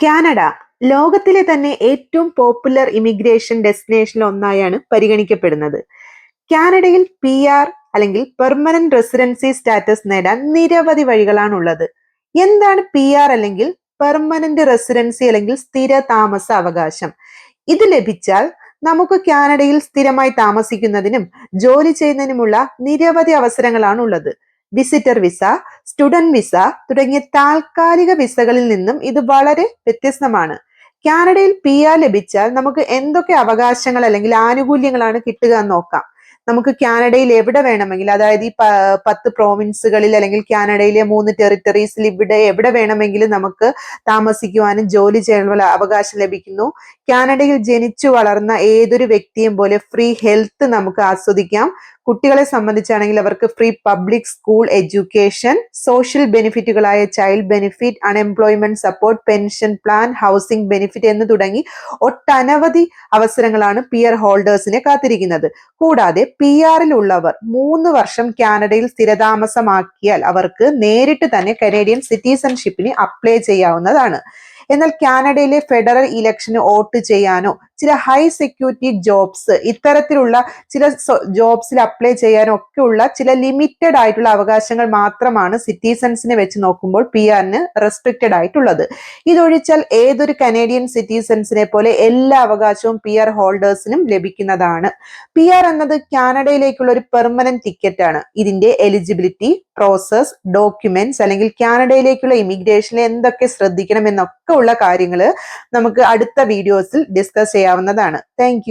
Canada ലോകത്തിലെ തന്നെ ഏറ്റവും പോപ്പുലർ ഇമിഗ്രേഷൻ ഡെസ്റ്റിനേഷൻ ഒന്നായാണ് പരിഗണിക്കപ്പെടുന്നത്. കാനഡയിൽ പി ആർ അല്ലെങ്കിൽ പെർമനന്റ് റെസിഡൻസി സ്റ്റാറ്റസ് നേടാൻ നിരവധി വഴികളാണ് ഉള്ളത് എന്താണ് പി ആർ അല്ലെങ്കിൽ പെർമനന്റ് റെസിഡൻസി അല്ലെങ്കിൽ സ്ഥിര താമസ അവകാശം? ഇത് ലഭിച്ചാൽ നമുക്ക് കാനഡയിൽ സ്ഥിരമായി താമസിക്കുന്നതിനും ജോലി ചെയ്യുന്നതിനുമുള്ള നിരവധി അവസരങ്ങളാണ് ഉള്ളത് വിസിറ്റർ വിസ സ്റ്റുഡന്റ് വിസ തുടങ്ങിയ താൽക്കാലിക വിസകളിൽ നിന്നും ഇത് വളരെ വ്യത്യസ്തമാണ്. കാനഡയിൽ പി ആർ ലഭിച്ചാൽ നമുക്ക് എന്തൊക്കെ അവകാശങ്ങൾ അല്ലെങ്കിൽ ആനുകൂല്യങ്ങളാണ് കിട്ടുക എന്ന് നോക്കാം. നമുക്ക് കാനഡയിൽ എവിടെ വേണമെങ്കിലും അതായത് ഈ പത്ത് പ്രോവിൻസുകളിൽ അല്ലെങ്കിൽ കാനഡയിലെ മൂന്ന് ടെറിട്ടറീസിൽ ഇവിടെ എവിടെ വേണമെങ്കിലും നമുക്ക് താമസിക്കുവാനും ജോലി ചെയ്യാനുള്ള അവകാശം ലഭിക്കുന്നു. കാനഡയിൽ ജനിച്ചു വളർന്ന ഏതൊരു വ്യക്തിയും പോലെ ഫ്രീ ഹെൽത്ത് നമുക്ക് ആസ്വദിക്കാം. കുട്ടികളെ സംബന്ധിച്ചാണെങ്കിൽ അവർക്ക് free public school education social ബെനിഫിറ്റുകളായ child benefit unemployment support pension plan housing benefit എന്ന് തുടങ്ങി ഒട്ടനവധി അവസരങ്ങളാണ് പിയർ ഹോൾഡേഴ്സിനെ കാത്തിരിക്കുന്നത്. കൂടാതെ പി ആറിലുള്ളവർ മൂന്ന് വർഷം കാനഡയിൽ സ്ഥിരതാമസമാക്കിയാൽ അവർക്ക് നേരിട്ട് തന്നെ കനേഡിയൻ സിറ്റിസൺഷിപ്പിന് അപ്ലൈ ചെയ്യാവുന്നതാണ്. എന്നാൽ കാനഡയിലെ ഫെഡറൽ ഇലക്ഷന് വോട്ട് ചെയ്യാനോ ചില ഹൈ സെക്യൂരിറ്റി ജോബ്സ് ഇത്തരത്തിലുള്ള ചില ജോബ്സിൽ അപ്ലൈ ചെയ്യാനൊക്കെയുള്ള ചില ലിമിറ്റഡ് ആയിട്ടുള്ള അവകാശങ്ങൾ മാത്രമാണ് സിറ്റിസൺസിനെ വെച്ച് നോക്കുമ്പോൾ പി ആറിന് റെസ്ട്രിക്റ്റഡ് ആയിട്ടുള്ളത്. ഇതൊഴിച്ചാൽ ഏതൊരു കനേഡിയൻ സിറ്റിസൺസിനെ പോലെ എല്ലാ അവകാശവും പി ആർ ഹോൾഡേഴ്സിനും ലഭിക്കുന്നതാണ്. പി ആർ എന്നത് കാനഡയിലേക്കുള്ള ഒരു പെർമനന്റ് ടിക്കറ്റ് ആണ്. ഇതിന്റെ എലിജിബിലിറ്റി പ്രോസസ് ഡോക്യുമെന്റ്സ് അല്ലെങ്കിൽ കാനഡയിലേക്കുള്ള ഇമിഗ്രേഷനിൽ എന്തൊക്കെ ശ്രദ്ധിക്കണം എന്നൊക്കെ ഉള്ള കാര്യങ്ങൾ നമുക്ക് അടുത്ത വീഡിയോസിൽ ഡിസ്കസ് ചെയ്യാവുന്നതാണ്. താങ്ക്